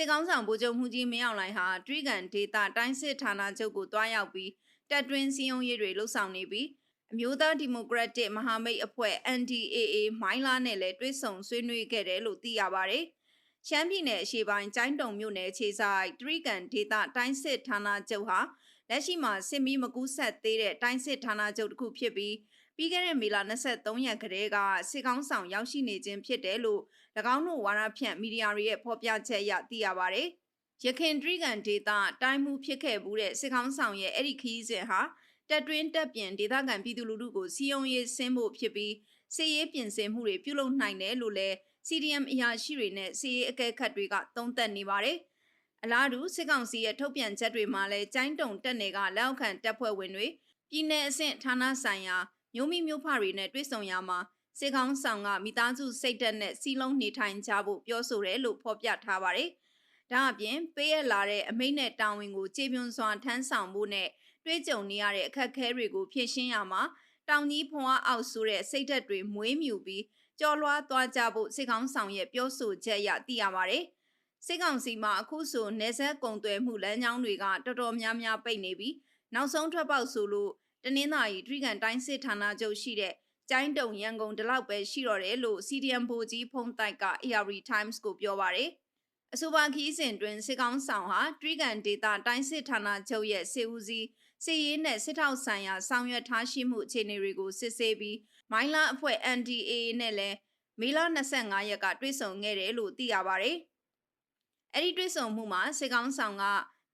စစ်ကောင်းဆောင်ဗိုလ်ချုပ်မှုကြီးမင်းအောင်လှိုင်ဟာတရိကန်ဒေတာတိုင်းစစ်ဌာနချုပ်ကိုတွားရောက်ပြီးတက်တွင်းစည်းရုံးရေးတွေလှုပ်ဆောင်နေပြီးအမျိုးသားဒီမိုကရက်တစ်မဟာမိတ်အဖွဲ့ NDAA မိုင်းလာနဲ့လည်းတွဲဆုံဆွေးနွေးခဲ့တယ်လို့သိရပါတယ်။ရှမ်းပြည်နယ်အရှေ့ပိုင်းကျိုင်းတုံမြို့နယ်ခြေဆိုင်တရိကန်ဒေတာတိုင်းစစ်ဌာနချုပ်ဟာလက်ရှိမှာစစ်မီးမကူးဆက်သေးတဲ့တိုင်းစစ်ဌာနချုပ်တစ်ခုဖြစ်ပြီး ပြီးခဲ့တဲ့မေလ23ရက်ကတည်းကစစ်ကောင်းဆောင်ရောက်ရှိနေခြင်းဖြစ်တယ်လို့၎င်းတို့ဝါရဖြန့်မီဒီယာတွေရဲ့ဖော်ပြချက်အရသိရပါတယ်။ရခင်ဒရီကန်ဒေတာတိုင်းမှုဖြစ်ခဲ့မှုတဲ့စစ်ကောင်းဆောင်ရဲ့အဲ့ဒီခီးစဉ်ဟာတက်တွင်းတက်ပြင်ဒေသခံပြည်သူလူထုကိုစီယုံရေးဆင်းဖို့ဖြစ်ပြီးစီရေးပြင်ဆင်မှုတွေပြုလုပ်နိုင်တယ်လို့လည်း CDM အရာရှိတွေနဲ့စီရေးအကဲခတ်တွေကသုံးသပ်နေပါတယ်။အလားတူစစ်ကောင်စီရဲ့ထုတ်ပြန်ချက်တွေမှာလည်းကျိုင်းတုံတက်နယ်ကလက်အောက်ခံတပ်ဖွဲ့ဝင်တွေပြည်내အဆင့်ဌာနဆိုင်ရာ မျိုးမိမျိုးဖတွေနဲ့တွေ့ဆုံရမှာစစ်ကောင်းဆောင်ကမိသားစုစိတ်သက်နဲ့စီလုံးနေထိုင်ကြဖို့ပြောဆိုတယ်လို့ဖော်ပြထားပါတယ်။ဒါအပြင်ပေးရလာတဲ့အမိန့်နဲ့တာဝန်ကိုကြေပြွန်စွာထမ်းဆောင်ဖို့နဲ့တွေးကြုံနေရတဲ့အခက်အခဲတွေကိုဖြေရှင်းရမှာတောင်ကြီးဖွားအောက်ဆိုတဲ့စိတ်သက်တွေမွေးမြူပြီးကြော်လွှားသွားကြဖို့စစ်ကောင်းဆောင်ရဲ့ပြောဆိုချက်အရသိရပါတယ်။စစ်ကောင်စီမှာအခုဆိုနေဆက်ကုံသွဲမှုလမ်းကြောင်းတွေကတော်တော်များများပိတ်နေပြီးနောက်ဆုံးထွက်ပေါက်ဆိုလို့ တနင်္သာရီဒရိကန်တိုင်းစစ်ဌာနချုပ်ရှိတဲ့ကျိုင်းတုံရန်ကုန်ဒီလောက်ပဲရှိတော့တယ်လို့ CDM ဘိုကြီးဖုံးတိုက်က ARD Times ကိုပြောပါရယ်အဆိုပါခီးစဉ်တွင်စစ်ကောင်းဆောင်ဟာဒရိကန်ဒေတာတိုင်းစစ်ဌာနချုပ်ရဲ့စေဦးစီးစစ်ရေးနဲ့စစ်ထောက်ဆိုင်ရာဆောင်ရွက်ထားရှိမှုအခြေအနေတွေကိုစစ်ဆေးပြီးမိုင်းလာအဖွဲ့ NDA နဲ့လည်းမေလ25ရက်ကတွေ့ဆုံခဲ့တယ်လို့သိရပါဗျ။အဲ့ဒီတွေ့ဆုံမှုမှာစစ်ကောင်းဆောင်က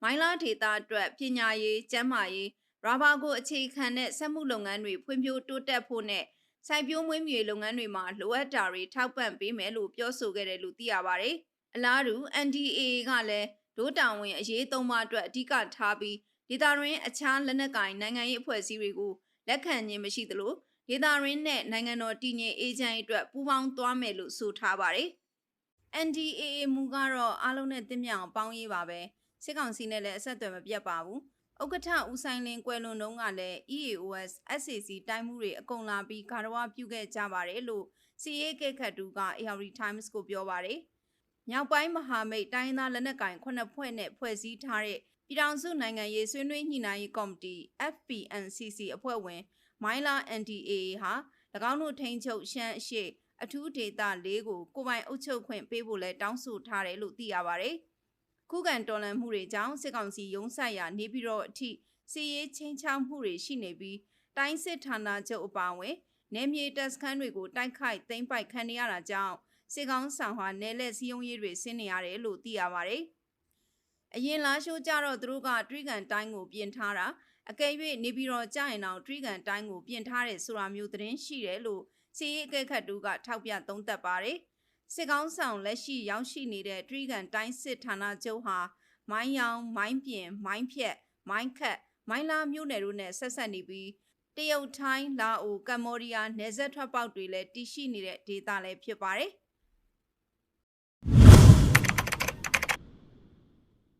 မိုင်းလာဒေတာအတွက်ပညာရေးကျန်းမာရေး ရာဘာကိုအခြေခံတဲ့စက်မှုလုပ်ငန်းတွေဖွံ့ဖြိုးတိုးတက်ဖို့နဲ့စိုက်ပျိုးမွေးမြူရေးလုပ်ငန်းတွေမှာလိုအပ်တာတွေထောက်ပံ့ပေးမယ်လို့ပြောဆိုခဲ့တယ်လို့သိရပါတယ်။အလားတူ NDA ကလည်းဒိုးတောင်ဝင်အရေးသုံးပါအတွက်အဓိကထားပြီးဒေတာရင်းအခြားလက်နက်ကိုင်နိုင်ငံရေးအဖွဲ့အစည်းတွေကိုလက်ခံခြင်းမရှိသလိုဒေတာရင်းနဲ့နိုင်ငံတော်တည်ငြိမ်အေဂျင့်အတွက်ပူးပေါင်းသွားမယ်လို့ဆိုထားပါတယ်။ NDAA မူကတော့အားလုံးနဲ့တင်းမြအောင်ပေါင်းရေးပါပဲစစ်ကောင်စီနဲ့လည်းအဆက်အသွယ်မပြတ်ပါဘူး။ ဥက္ကဋ္ဌဦးဆိုင်လင်းကွယ်လွန်တုန်းကလည်း EAOS SAC တိုင်းမှုတွေအကုန်လာပြီးဂါရဝပြုခဲ့ကြပါတယ်လို့စီရေးကက်ခတ်တူက AR Times ကိုပြောပါတယ်။မြောက်ပိုင်းမဟာမိတ်တိုင်းသားလက်နက်ကိုင်ခုနှစ်ဖွဲ့နဲ့ဖွဲ့စည်းထားတဲ့ပြည်ထောင်စုနိုင်ငံရေးဆွေးနွေးညှိနှိုင်းရေးကော်မတီ FPNCC အဖွဲ့ဝင်မိုင်းလာ NDA ဟာ၎င်းတို့ထိန်းချုပ်ရှမ်းအရှိအထူးဒေသ၄ကိုကိုပိုင်အုပ်ချုပ်ခွင့်ပေးဖို့လဲတောင်းဆိုထားတယ်လို့သိရပါတယ်။ ခုခံတော်လှန်မှုတွေကြောင့်စစ်ကောင်စီရုံးဆိုင်ရာနေပြည်တော်အထိစီရေးချင်းချောင်းမှုတွေရှိနေပြီးတိုင်းစစ်ဌာနချုပ်အပါအဝင်နေမြေတပ်စခန်းတွေကိုတိုက်ခိုက်သိမ်းပိုက်ခံရတာကြောင့်စစ်ကောင်ဆောင်ဟာနယ်လက်စည်းရုံးရေးတွေဆင်းနေရတယ်လို့သိရပါတယ်။အရင်လားရှိုးကြတော့သူတို့ကတရိကန်တိုင်းကိုပြင်ထားတာအကယ်၍နေပြည်တော်ကြရင်တော့တရိကန်တိုင်းကိုပြင်ထားတယ်ဆိုတာမျိုးသတင်းရှိတယ်လို့စီရေးအကဲခတ်တူကထောက်ပြသုံးသပ်ပါတယ်။ စစ်ကောင်းဆောင်လက်ရှိရောက်ရှိနေတဲ့တရိကန်တိုင်းစစ်ဌာနချုပ်ဟာမိုင်းရောင်မိုင်းပြင်မိုင်းဖြက်မိုင်းခတ်မိုင်းလာမြို့နယ်တို့နဲ့ဆက်ဆက်နေပြီးတရုတ်ထိုင်းလာအိုကမ္ဘောဒီးယားနယ်စပ်ထွက်ပေါက်တွေလည်းတည်ရှိနေတဲ့ဒေသလည်းဖြစ်ပါတယ်။